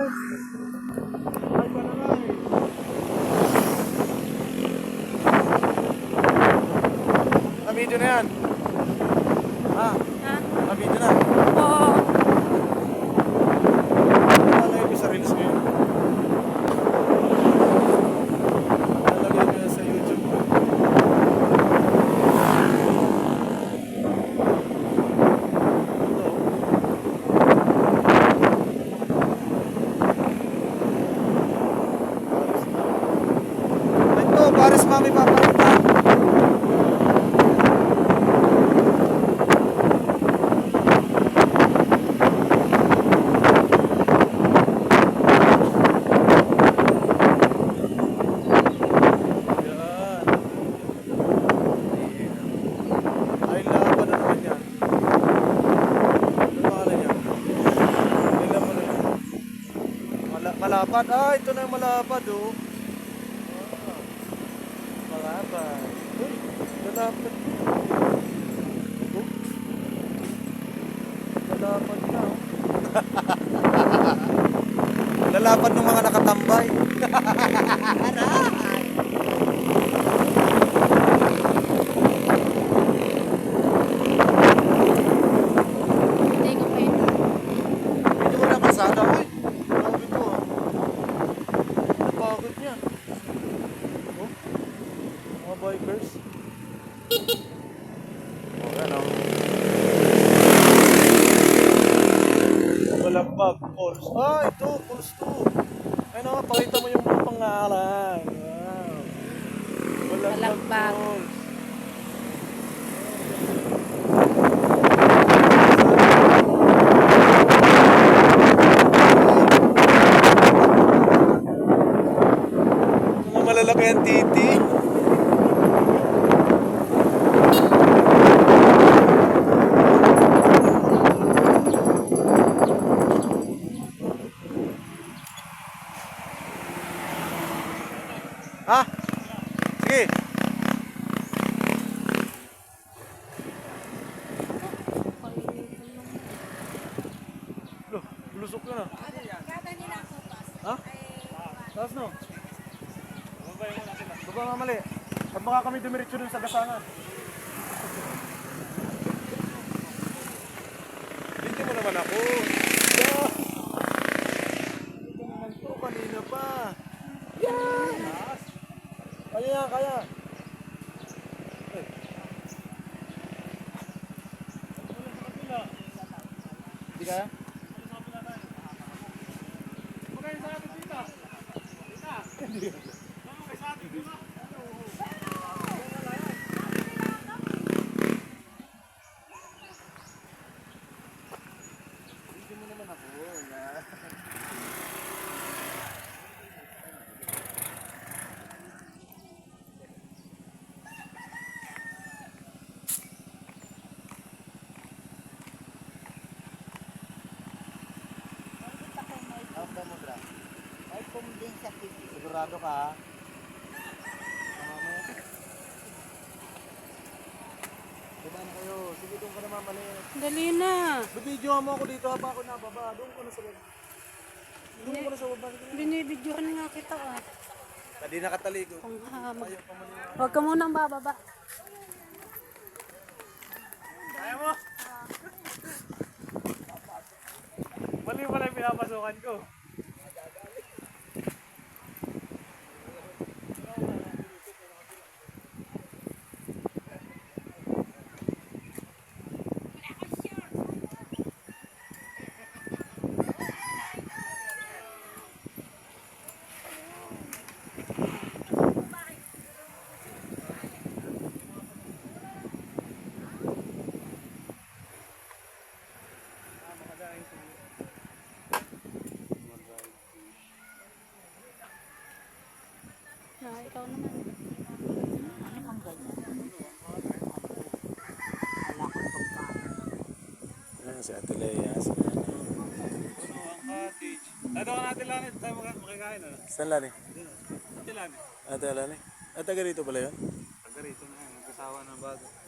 Na-video na yan. Ha? Ha? Na-video na. Oo. Lalagay ko sa reels ko yun. Lalagay ko yan sa YouTube ko. Ito. Ito, Paris Mami Papalita. Yan. Ay, laban na naman yan. Ano pangalan yan? Ilan mo na yan? Mala malapad. Ah, ito na yung malapad, oh. Ah, malapad. Uy, malapad. Oh. Malapad na, oh. Lalapad ng mga nakatambay. Hindi ko pa yun. Ito mo na kasada, uy. Grabe to, ah. Napagod niya. Oh, mga bikers. Oh, yan, oh. Falls. Ah, ito, Falls to. Ay, no, pakita mo yung mga pangalan. Wow. Balagbag Balagbag. Ha? Sige. Loh, lusok ka na. Ha? Taas no? Baba nga mali. At baka kami dumiretso dun sa gasangan. Hindi mo naman ako. Yeah. Ito naman to, kanina pa. Yan! Kaya yan, kaya. Hindi kaya? Hindi mo naman ako. Yan. Ay, kumbinsa kiti. Sigurado ka ha? Yan. Diba na kayo? Sige, doon ka na mamalit. Dali na. Bibidyo mo ako dito habang ako nababa. Doon ko na sa baba. Doon ko na sa baba. Binibidyohan nga kita ah. Hindi nakataligo. Kung hama. Huwag ka munang bababa. Ayaw mo? Mali pala yung pinapasukan ko. Ikaw naman. Ayan si Ate Lea. Si Ito ka natin lang, tayo makikain ano? Saan lani? Lang, Ate Lani? Ate taga rito pala yun? taga rito na nagkasawa ng bago.